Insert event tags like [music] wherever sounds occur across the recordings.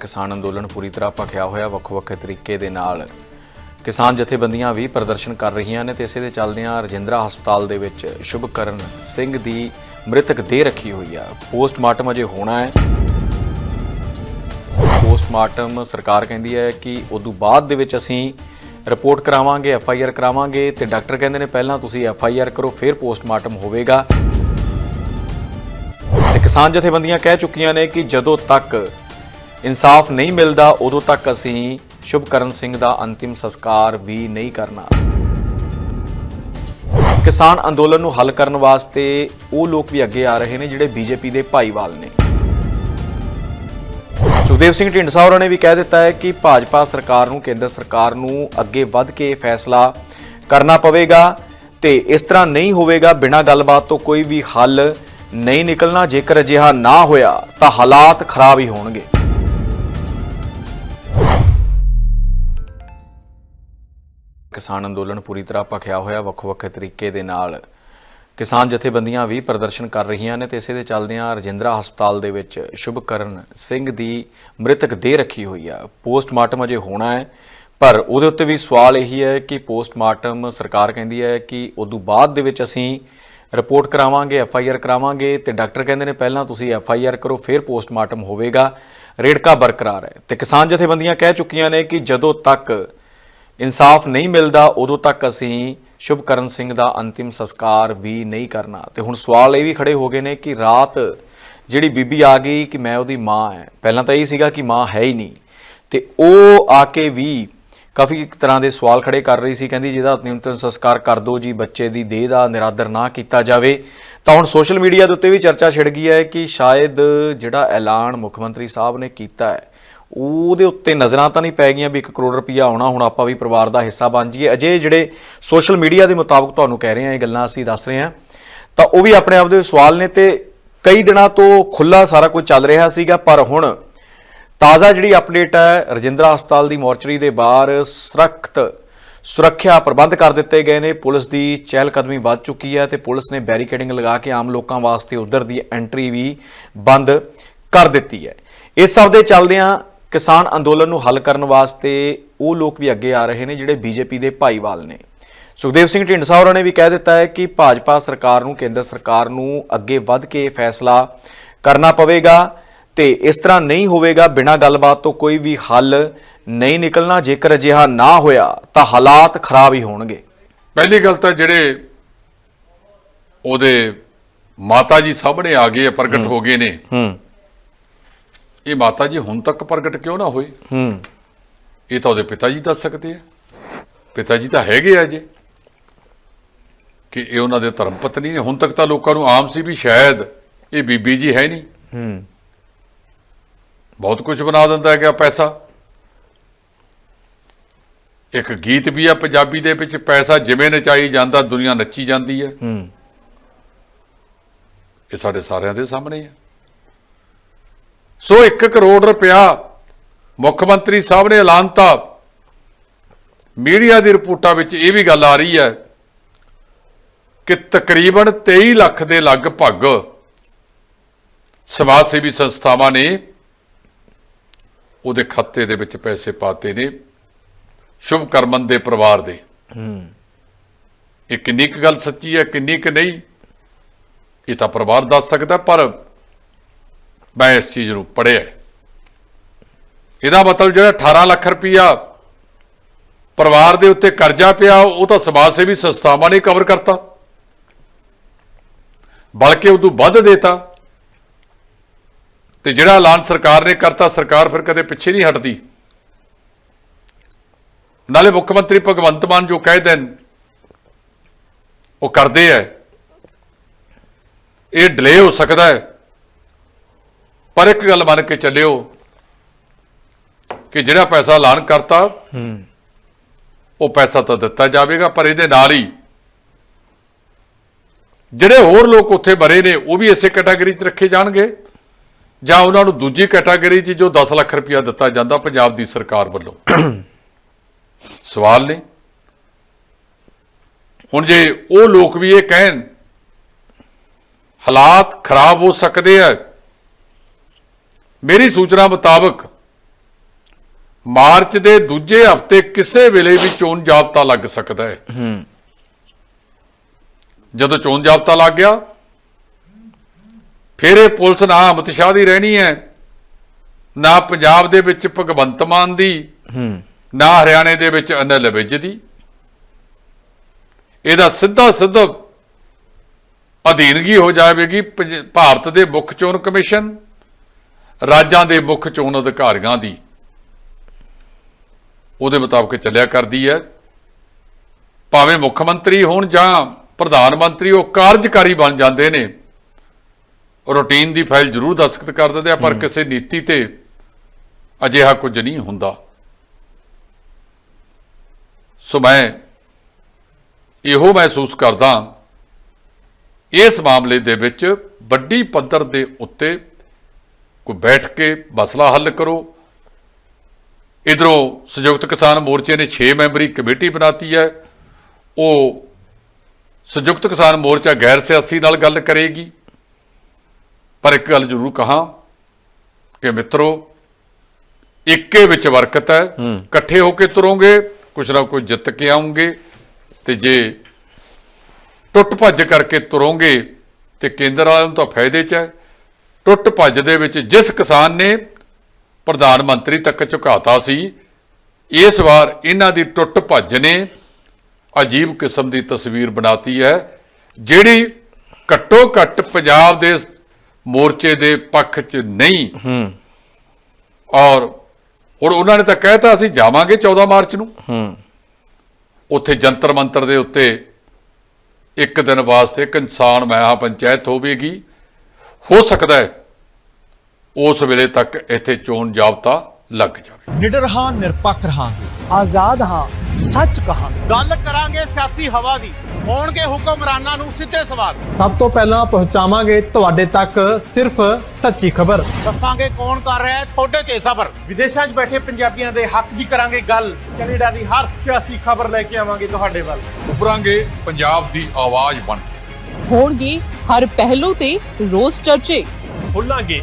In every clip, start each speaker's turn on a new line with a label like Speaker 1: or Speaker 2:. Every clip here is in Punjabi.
Speaker 1: ਕਿਸਾਨ ਅੰਦੋਲਨ ਪੂਰੀ ਤਰ੍ਹਾਂ ਭਖਿਆ ਹੋਇਆ ਵੱਖ-ਵੱਖ ਤਰੀਕੇ ਦੇ ਨਾਲ। ਕਿਸਾਨ ਜਥੇਬੰਦੀਆਂ ਵੀ ਪ੍ਰਦਰਸ਼ਨ ਕਰ ਰਹੀਆਂ ਨੇ ਤੇ ਇਸੇ ਦੇ ਚੱਲਦਿਆਂ ਰਜਿੰਦਰਾ ਹਸਪਤਾਲ ਦੇ ਵਿੱਚ ਸ਼ੁਭਕਰਨ ਸਿੰਘ ਦੀ ਮ੍ਰਿਤਕ ਦੇਹ ਰੱਖੀ ਹੋਈ ਆ। ਪੋਸਟਮਾਰਟਮ ਅਜੇ ਹੋਣਾ ਹੈ। ਪੋਸਟਮਾਰਟਮ ਸਰਕਾਰ ਕਹਿੰਦੀ ਹੈ ਕਿ ਉਦੋਂ ਬਾਅਦ ਦੇ ਵਿੱਚ ਅਸੀਂ ਰਿਪੋਰਟ ਕਰਾਵਾਂਗੇ, ਐਫ ਆਈ ਆਰ ਕਰਾਵਾਂਗੇ ਤੇ ਡਾਕਟਰ ਕਹਿੰਦੇ ਨੇ ਪਹਿਲਾਂ ਤੁਸੀਂ ਐਫ ਆਈ ਆਰ ਕਰੋ, ਫਿਰ ਪੋਸਟਮਾਰਟਮ ਹੋਵੇਗਾ। ਤੇ ਕਿਸਾਨ ਜਥੇਬੰਦੀਆਂ ਕਹਿ ਚੁੱਕੀਆਂ ਨੇ ਕਿ ਜਦੋਂ ਤੱਕ ਇਨਸਾਫ ਨਹੀਂ ਮਿਲਦਾ, ਉਦੋਂ ਤੱਕ ਅਸੀਂ ਸ਼ੁਭਕਰਨ ਸਿੰਘ ਦਾ ਅੰਤਿਮ ਸੰਸਕਾਰ ਵੀ ਨਹੀਂ ਕਰਨਾ। ਕਿਸਾਨ ਅੰਦੋਲਨ ਨੂੰ ਹੱਲ ਕਰਨ ਵਾਸਤੇ ਉਹ ਲੋਕ ਵੀ ਅੱਗੇ ਆ ਰਹੇ ਨੇ ਜਿਹੜੇ ਬੀਜੇਪੀ ਦੇ ਭਾਈਵਾਲ ਨੇ। ਸੁਖਦੇਵ ਸਿੰਘ ਢੀਂਡਸਾ ਹੋਰਾਂ ਨੇ ਵੀ ਕਹਿ ਦਿੱਤਾ ਹੈ ਕਿ ਭਾਜਪਾ ਸਰਕਾਰ ਨੂੰ, ਕੇਂਦਰ ਸਰਕਾਰ ਨੂੰ ਅੱਗੇ ਵੱਧ ਕੇ ਫੈਸਲਾ ਕਰਨਾ ਪਵੇਗਾ ਤੇ ਇਸ ਤਰ੍ਹਾਂ ਨਹੀਂ ਹੋਵੇਗਾ, ਬਿਨਾਂ ਗੱਲਬਾਤ ਤੋਂ ਕੋਈ ਵੀ ਹੱਲ ਨਹੀਂ ਨਿਕਲਣਾ। ਜੇਕਰ ਅਜਿਹਾ ਨਾ ਹੋਇਆ ਤਾਂ ਹਾਲਾਤ ਖਰਾਬ ਹੀ ਹੋਣਗੇ। ਕਿਸਾਨ ਅੰਦੋਲਨ ਪੂਰੀ ਤਰ੍ਹਾਂ ਭਖਿਆ ਹੋਇਆ ਵੱਖ-ਵੱਖ ਤਰੀਕੇ ਦੇ ਨਾਲ। ਕਿਸਾਨ ਜਥੇਬੰਦੀਆਂ ਵੀ ਪ੍ਰਦਰਸ਼ਨ ਕਰ ਰਹੀਆਂ ਨੇ ਤੇ ਇਸੇ ਦੇ ਚੱਲਦਿਆਂ ਰਜਿੰਦਰਾ ਹਸਪਤਾਲ ਦੇ ਵਿੱਚ ਸ਼ੁਭਕਰਨ ਸਿੰਘ ਦੀ ਮ੍ਰਿਤਕ ਦੇਹ ਰੱਖੀ ਹੋਈ ਆ। ਪੋਸਟਮਾਰਟਮ ਅਜੇ ਹੋਣਾ ਹੈ, ਪਰ ਉਹਦੇ ਉੱਤੇ ਵੀ ਸਵਾਲ ਇਹੀ ਹੈ ਕਿ ਪੋਸਟਮਾਰਟਮ ਸਰਕਾਰ ਕਹਿੰਦੀ ਹੈ ਕਿ ਉਦੋਂ ਬਾਅਦ ਦੇ ਵਿੱਚ ਅਸੀਂ ਰਿਪੋਰਟ ਕਰਾਵਾਂਗੇ, ਐਫ ਆਈ ਆਰ ਕਰਾਵਾਂਗੇ ਤੇ ਡਾਕਟਰ ਕਹਿੰਦੇ ਨੇ ਪਹਿਲਾਂ ਤੁਸੀਂ ਐਫ ਆਈ ਆਰ ਕਰੋ, ਫਿਰ ਪੋਸਟਮਾਰਟਮ ਹੋਵੇਗਾ। ਰੇੜਕਾ ਬਰਕਰਾਰ ਹੈ। ਤੇ ਕਿਸਾਨ ਜਥੇਬੰਦੀਆਂ ਕਹਿ ਚੁੱਕੀਆਂ ਨੇ ਕਿ ਜਦੋਂ ਤੱਕ ਇਨਸਾਫ ਨਹੀਂ ਮਿਲਦਾ, ਉਦੋਂ ਤੱਕ ਅਸੀਂ ਸ਼ੁਭਕਰਨ ਸਿੰਘ ਦਾ ਅੰਤਿਮ ਸੰਸਕਾਰ ਵੀ ਨਹੀਂ ਕਰਨਾ। ਤੇ ਹੁਣ ਸਵਾਲ ਇਹ ਵੀ ਖੜੇ ਹੋ ਗਏ ਨੇ ਕਿ ਰਾਤ ਜਿਹੜੀ ਬੀਬੀ ਆ ਗਈ ਕਿ ਮੈਂ ਉਹਦੀ ਮਾਂ ਹੈ ਪਹਿਲਾਂ ਤਾਂ ਇਹ ਸੀਗਾ ਕਿ ਮਾਂ ਹੈ ਹੀ ਨਹੀਂ। ਤੇ ਉਹ ਆ ਕੇ ਵੀ ਕਾਫੀ ਤਰ੍ਹਾਂ ਦੇ ਸਵਾਲ ਖੜੇ ਕਰ ਰਹੀ ਸੀ, ਕਹਿੰਦੀ ਜਿਹਦਾ ਅੰਤਿਮ ਸੰਸਕਾਰ ਕਰ ਦਿਓ ਜੀ, ਬੱਚੇ ਦੀ ਦੇਹ ਦਾ ਨਿਰਾਦਰ ਨਾ ਕੀਤਾ ਜਾਵੇ। ਤਾਂ ਹੁਣ ਸੋਸ਼ਲ ਮੀਡੀਆ ਦੇ ਉੱਤੇ ਵੀ ਚਰਚਾ ਛਿੜ ਗਈ ਹੈ ਕਿ ਸ਼ਾਇਦ ਜਿਹੜਾ ਐਲਾਨ ਮੁੱਖ ਮੰਤਰੀ ਸਾਹਿਬ ਨੇ ਕੀਤਾ ਹੈ ਉਹਦੇ ਉੱਤੇ ਨਜ਼ਰਾਂ ਤਾਂ ਨਹੀਂ ਪੈ ਗਈਆਂ ਵੀ 1 ਕਰੋੜ ਰੁਪਈਆ ਆਉਣਾ, ਹੁਣ ਆਪਾਂ ਵੀ ਪਰਿਵਾਰ ਦਾ ਹਿੱਸਾ ਬਣ ਜਾਈਏ। ਅਜੇ ਜਿਹੜੇ ਸੋਸ਼ਲ ਮੀਡੀਆ ਦੇ ਮੁਤਾਬਕ ਤੁਹਾਨੂੰ ਕਹਿ ਰਹੇ ਹਾਂ, ਇਹ ਗੱਲਾਂ ਅਸੀਂ ਦੱਸ ਰਹੇ ਹਾਂ। ਤਾਂ ਉਹ ਵੀ ਆਪਣੇ ਆਪ ਦੇ ਸਵਾਲ ਨੇ ਤੇ ਕਈ ਦਿਨਾਂ ਤੋਂ ਖੁੱਲਾ ਸਾਰਾ ਕੁਝ ਚੱਲ ਰਿਹਾ ਸੀਗਾ, ਪਰ ਹੁਣ ਤਾਜ਼ਾ ਜਿਹੜੀ ਅਪਡੇਟ ਹੈ, ਰਜਿੰਦਰਾ ਹਸਪਤਾਲ ਦੀ ਮੋਰਚਰੀ ਦੇ ਬਾਹਰ ਸਖਤ ਸੁਰੱਖਿਆ ਪ੍ਰਬੰਧ ਕਰ ਦਿੱਤੇ ਗਏ ਨੇ। ਪੁਲਿਸ ਦੀ ਚਹਿਲ ਕਦਮੀ ਵੱਧ ਚੁੱਕੀ ਹੈ ਤੇ ਪੁਲਿਸ ਨੇ ਬੈਰੀਕੇਡਿੰਗ ਲਗਾ ਕੇ ਆਮ ਲੋਕਾਂ ਵਾਸਤੇ ਉਧਰ ਦੀ ਐਂਟਰੀ ਵੀ ਬੰਦ ਕਰ ਦਿੱਤੀ ਹੈ। ਇਸ ਸਭ ਦੇ ਚੱਲਦਿਆਂ ਕਿਸਾਨ ਅੰਦੋਲਨ ਨੂੰ ਹੱਲ ਕਰਨ ਵਾਸਤੇ ਉਹ ਲੋਕ ਵੀ ਅੱਗੇ ਆ ਰਹੇ ਨੇ ਜਿਹੜੇ ਬੀਜੇਪੀ ਦੇ ਭਾਈਵਾਲ ਨੇ। ਸੁਖਦੇਵ ਸਿੰਘ ਢੀਂਡਸਾ ਹੋਰਾਂ ਨੇ ਵੀ ਕਹਿ ਦਿੱਤਾ ਹੈ ਕਿ ਭਾਜਪਾ ਸਰਕਾਰ ਨੂੰ ਕੇਂਦਰ ਸਰਕਾਰ ਨੂੰ ਅੱਗੇ ਵੱਧ ਕੇ ਫੈਸਲਾ ਕਰਨਾ ਪਵੇਗਾ ਤੇ ਇਸ ਤਰ੍ਹਾਂ ਨਹੀਂ ਹੋਵੇਗਾ ਬਿਨਾਂ ਗੱਲਬਾਤ ਤੋਂ ਕੋਈ ਵੀ ਹੱਲ ਨਹੀਂ ਨਿਕਲਣਾ। ਜੇਕਰ ਅਜਿਹਾ ਨਾ ਹੋਇਆ ਤਾਂ ਹਾਲਾਤ ਖਰਾਬ ਹੀ ਹੋਣਗੇ।
Speaker 2: ਪਹਿਲੀ ਗੱਲ ਤਾਂ ਜਿਹੜੇ ਉਹਦੇ ਮਾਤਾ ਜੀ ਸਾਹਮਣੇ ਆ ਗਏ ਪ੍ਰਗਟ ਹੋ ਗਏ ਨੇ।
Speaker 1: ਹੂੰ।
Speaker 2: ਇਹ ਮਾਤਾ ਜੀ ਹੁਣ ਤੱਕ ਪ੍ਰਗਟ ਕਿਉਂ ਨਾ ਹੋਏ?
Speaker 1: ਹੂੰ।
Speaker 2: ਇਹ ਤਾਂ ਉਹਦੇ ਪਿਤਾ ਜੀ ਦੱਸ ਸਕਦੇ ਆ। ਪਿਤਾ ਜੀ ਤਾਂ ਹੈਗੇ ਆ ਜੇ ਕਿ ਇਹ ਉਹਨਾਂ ਦੇ ਧਰਮ ਪਤਨੀ ਨੇ ਹੁਣ ਤੱਕ ਤਾਂ ਲੋਕਾਂ ਨੂੰ ਆਮ ਸੀ ਵੀ ਸ਼ਾਇਦ ਇਹ ਬੀਬੀ ਜੀ ਹੈ ਨਹੀਂ।
Speaker 1: ਹੂੰ।
Speaker 2: ਬਹੁਤ ਕੁਝ ਬਣਾ ਦਿੰਦਾ ਹੈ ਕਿ ਪੈਸਾ। ਇੱਕ ਗੀਤ ਵੀ ਆ ਪੰਜਾਬੀ ਦੇ ਵਿੱਚ ਪੈਸਾ ਜਿਵੇਂ ਨਚਾਈ ਜਾਂਦਾ ਦੁਨੀਆ ਨੱਚੀ ਜਾਂਦੀ ਹੈ।
Speaker 1: ਹੂੰ।
Speaker 2: ਇਹ ਸਾਡੇ ਸਾਰਿਆਂ ਦੇ ਸਾਹਮਣੇ ਹੈ ਸੋ 1 ਕਰੋੜ ਰੁਪਇਆ ਮੁੱਖ ਮੰਤਰੀ ਸਾਹਿਬ ਨੇ ਐਲਾਨਤਾ ਮੀਡੀਆ ਦੀ ਰਿਪੋਰਟਾਂ ਵਿੱਚ ਇਹ ਵੀ ਗੱਲ ਆ ਰਹੀ ਹੈ ਕਿ ਤਕਰੀਬਨ 23 ਲੱਖ ਦੇ ਲਗਭਗ ਸਮਾਜ ਸੇਵੀ ਸੰਸਥਾਵਾਂ ਨੇ ਉਹਦੇ ਖਾਤੇ ਦੇ ਵਿੱਚ ਪੈਸੇ ਪਾਤੇ ਨੇ ਸ਼ੁਭ ਕਰਮਨ ਦੇ ਪਰਿਵਾਰ ਦੇ।
Speaker 1: ਹੂੰ।
Speaker 2: ਇਹ ਕਿੰਨੀ ਕੁ ਗੱਲ ਸੱਚੀ ਹੈ ਕਿੰਨੀ ਕੁ ਨਹੀਂ ਇਹ ਤਾਂ ਪਰਿਵਾਰ ਦੱਸ ਸਕਦਾ ਪਰ ਮੈਂ ਇਸ ਚੀਜ਼ ਨੂੰ ਪੜਿਆ ਇਹਦਾ ਮਤਲਬ ਜਿਹੜਾ 18 ਲੱਖ ਰੁਪਇਆ ਪਰਿਵਾਰ ਦੇ ਉੱਤੇ ਕਰਜ਼ਾ ਪਿਆ, ਉਹ ਤਾਂ ਸਮਾਜ ਸੇਵੀ ਸੰਸਥਾਵਾਂ ਨੇ ਕਵਰ ਕਰਤਾ। ਬਲਕਿ ਉਦੋਂ ਵੱਧ ਦੇਤਾ। ਤੇ ਜਿਹੜਾ ਐਲਾਨ ਸਰਕਾਰ ਨੇ ਕਰਤਾ, ਸਰਕਾਰ ਫਿਰ ਕਦੇ ਪਿੱਛੇ ਨਹੀਂ ਹਟਦੀ। ਨਾਲੇ ਮੁੱਖ ਮੰਤਰੀ ਭਗਵੰਤ ਮਾਨ ਜੋ ਕਹਿ ਦੇਣ, ਉਹ ਕਰਦੇ ਐ ਇਹ ਡਿਲੇ ਹੋ ਸਕਦਾ ਹੈ। ਪਰ ਇੱਕ ਗੱਲ ਮੰਨ ਕੇ ਚੱਲਿਓ ਕਿ ਜਿਹੜਾ ਪੈਸਾ ਐਲਾਨ ਕਰਤਾ
Speaker 1: ਹੂੰ।
Speaker 2: ਉਹ ਪੈਸਾ ਤਾਂ ਦਿੱਤਾ ਜਾਵੇਗਾ ਪਰ ਇਹਦੇ ਨਾਲ ਹੀ ਜਿਹੜੇ ਹੋਰ ਲੋਕ ਉੱਥੇ ਮਰੇ ਨੇ ਉਹ ਵੀ ਇਸੇ ਕੈਟਾਗਰੀ 'ਚ ਰੱਖੇ ਜਾਣਗੇ? ਜਾਂ ਉਹਨਾਂ ਨੂੰ ਦੂਜੀ ਕੈਟਾਗਰੀ 'ਚ ਜੋ 10 ਲੱਖ ਰੁਪਇਆ ਦਿੱਤਾ ਜਾਂਦਾ ਪੰਜਾਬ ਦੀ ਸਰਕਾਰ ਵੱਲੋਂ? [coughs] ਸਵਾਲ ਨੇ। ਹੁਣ ਜੇ ਉਹ ਲੋਕ ਵੀ ਇਹ ਕਹਿਣ ਹਾਲਾਤ ਖਰਾਬ ਹੋ ਸਕਦੇ ਆ ਮੇਰੀ ਸੂਚਨਾ ਮੁਤਾਬਕ ਮਾਰਚ ਦੇ ਦੂਜੇ ਹਫ਼ਤੇ ਕਿਸੇ ਵੇਲੇ ਵੀ ਚੋਣ ਜਾਬਤਾ ਲੱਗ ਸਕਦਾ ਹੈ।
Speaker 1: ਹੂੰ।
Speaker 2: ਜਦੋਂ ਚੋਣ ਜਾਬਤਾ ਲੱਗ ਗਿਆ ਫਿਰ ਇਹ ਪੁਲਿਸ ਨਾ ਅਮਿਤ ਸ਼ਾਹ ਦੀ ਰਹਿਣੀ ਹੈ ਨਾ ਪੰਜਾਬ ਦੇ ਵਿੱਚ ਭਗਵੰਤ ਮਾਨ ਦੀ
Speaker 1: ਹੂੰ।
Speaker 2: ਨਾ ਹਰਿਆਣੇ ਦੇ ਵਿੱਚ ਅਨਿਲ ਵਿਜ ਦੀ। ਇਹਦਾ ਸਿੱਧਾ ਸਿੱਧਾ ਅਧੀਨਗੀ ਹੋ ਜਾਵੇਗੀ ਭਾਰਤ ਦੇ ਮੁੱਖ ਚੋਣ ਕਮਿਸ਼ਨ। ਰਾਜਾਂ ਦੇ ਮੁੱਖ ਚੋਣ ਅਧਿਕਾਰੀਆਂ ਦੀ। ਉਹਦੇ ਮੁਤਾਬਕ ਚੱਲਿਆ ਕਰਦੀ ਹੈ। ਭਾਵੇਂ ਮੁੱਖ ਮੰਤਰੀ ਹੋਣ ਜਾਂ ਪ੍ਰਧਾਨ ਮੰਤਰੀ ਉਹ ਕਾਰਜਕਾਰੀ ਬਣ ਜਾਂਦੇ ਨੇ। ਰੂਟੀਨ ਦੀ ਫਾਈਲ ਜ਼ਰੂਰ ਦਸਤਖਤ ਕਰ ਦਿੰਦੇ ਆ ਪਰ ਕਿਸੇ ਨੀਤੀ ਤੇ ਅਜਿਹਾ ਕੁਝ ਨਹੀਂ ਹੁੰਦਾ। ਸੋ ਮੈਂ ਇਹੋ ਮਹਿਸੂਸ ਕਰਦਾ ਇਸ ਮਾਮਲੇ ਦੇ ਵਿੱਚ ਵੱਡੀ ਪੱਧਰ ਦੇ ਉੱਤੇ ਕੋਈ ਬੈਠ ਕੇ ਮਸਲਾ ਹੱਲ ਕਰੋ। ਇਧਰੋਂ ਸੰਯੁਕਤ ਕਿਸਾਨ ਮੋਰਚੇ ਨੇ 6 ਮੈਂਬਰੀ ਕਮੇਟੀ ਬਣਾਤੀ ਹੈ। ਉਹ ਸੰਯੁਕਤ ਕਿਸਾਨ ਮੋਰਚਾ ਗੈਰ ਸਿਆਸੀ ਨਾਲ ਗੱਲ ਕਰੇਗੀ। ਪਰ ਇੱਕ ਗੱਲ ਜ਼ਰੂਰ ਕਹਾਂ ਕਿ ਮਿੱਤਰੋ ਇੱਕੇ ਵਿੱਚ ਬਰਕਤ ਹੈ। ਇਕੱਠੇ ਹੋ ਕੇ ਤੁਰੋਗੇ ਕੁਛ ਨਾ ਕੁਛ ਜਿੱਤ ਕੇ ਆਉਂਗੇ ਤੇ ਜੇ ਟੁੱਟ ਭੱਜ ਕਰਕੇ ਤੁਰੋਗੇ ਤੇ ਕੇਂਦਰ ਵਾਲਿਆਂ ਨੂੰ ਤਾਂ ਫਾਇਦੇ 'ਚ ਹੈ। ਟੁੱਟ ਭੱਜ ਦੇ ਵਿੱਚ ਜਿਸ ਕਿਸਾਨ ਨੇ ਪ੍ਰਧਾਨ ਮੰਤਰੀ ਤੱਕ ਝੁਕਾਤਾ ਸੀ ਇਸ ਵਾਰ ਇਹਨਾਂ ਦੀ ਟੁੱਟ ਭੱਜ ਨੇ ਅਜੀਬ ਕਿਸਮ ਦੀ ਤਸਵੀਰ ਬਣਾਤੀ ਹੈ ਜਿਹੜੀ ਘੱਟੋ ਘੱਟ ਪੰਜਾਬ ਦੇ ਮੋਰਚੇ ਦੇ ਪੱਖ 'ਚ ਨਹੀਂ।
Speaker 1: ਹੂੰ।
Speaker 2: ਔਰ ਹੁਣ ਉਹਨਾਂ ਨੇ ਤਾਂ ਕਹਿਤਾ ਅਸੀਂ ਜਾਵਾਂਗੇ 14 ਮਾਰਚ ਨੂੰ।
Speaker 1: ਹੂੰ।
Speaker 2: ਉੱਥੇ ਜੰਤਰ ਮੰਤਰ ਦੇ ਉੱਤੇ ਇੱਕ ਦਿਨ ਵਾਸਤੇ ਇੱਕ ਇਨਸਾਨ ਮਹਾ ਪੰਚਾਇਤ ਹੋਵੇਗੀ। ਹੋ ਸਕਦਾ ਹੈ ਉਸ ਵੇਲੇ ਤੱਕ ਇੱਥੇ ਚੋਣ ਜਾਬਤਾ ਲੱਗ ਜਾਵੇ।
Speaker 3: ਨਿਡਰ ਹਾਂ ਨਿਰਪੱਖ ਰਹਾਂਗੇ।
Speaker 4: ਆਜ਼ਾਦ ਹਾਂ ਸੱਚ ਕਹਾਂਗੇ।
Speaker 5: ਗੱਲ ਕਰਾਂਗੇ ਸਿਆਸੀ ਹਵਾ ਦੀ। ਹੋਣਗੇ ਹੁਕਮਰਾਨਾਂ ਨੂੰ ਸਿੱਧੇ ਸਵਾਲ।
Speaker 4: ਸਭ ਤੋਂ ਪਹਿਲਾਂ ਪਹੁੰਚਾਵਾਂਗੇ ਤੁਹਾਡੇ ਤੱਕ ਸਿਰਫ ਸੱਚੀ ਖਬਰ।
Speaker 5: ਦੱਸਾਂਗੇ ਕੌਣ ਕਰ ਰਿਹਾ ਹੈ ਤੁਹਾਡੇ ਤੇ ਸਬਰ।
Speaker 3: ਵਿਦੇਸ਼ਾਂ 'ਚ ਬੈਠੇ ਪੰਜਾਬੀਆਂ ਦੇ ਹੱਕ ਦੀ ਕਰਾਂਗੇ ਗੱਲ। ਕੈਨੇਡਾ ਦੀ ਹਰ ਸਿਆਸੀ ਖਬਰ ਲੈ ਕੇ ਆਵਾਂਗੇ ਤੁਹਾਡੇ ਵੱਲ।
Speaker 2: ਉਭਰਾਂਗੇ ਪੰਜਾਬ ਦੀ ਆਵਾਜ਼ ਬਣ ਕੇ।
Speaker 6: ਹੋਣਗੇ ਹਰ ਪਹਿਲੂ ਤੇ ਰੋਜ਼ ਚਰਚੇ।
Speaker 3: ਖੋਲਾਂਗੇ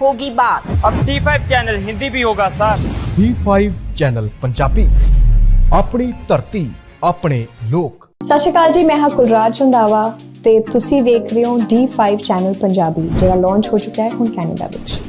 Speaker 7: होगी बात
Speaker 8: ਅਬ D5 ਚੈਨਲ ਹਿੰਦੀ ਵੀ ਹੋਗਾ ਸਰ
Speaker 3: D5 ਚੈਨਲ ਪੰਜਾਬੀ ਆਪਣੀ ਧਰਤੀ ਆਪਣੇ ਲੋਕ
Speaker 9: ਸਤਿ ਸ਼੍ਰੀ ਅਕਾਲ ਜੀ ਮੈਂ ਹਾਂ ਕੁਲਰਾਜ ਰੰਧਾਵਾ ਤੇ ਤੁਸੀਂ ਵੇਖ ਰਹੇ ਹੋ D5 ਚੈਨਲ ਪੰਜਾਬੀ ਜਿਹੜਾ ਲਾਂਚ ਹੋ ਚੁੱਕਾ ਹੈ ਹੁਣ ਕੈਨੇਡਾ ਵਿੱਚ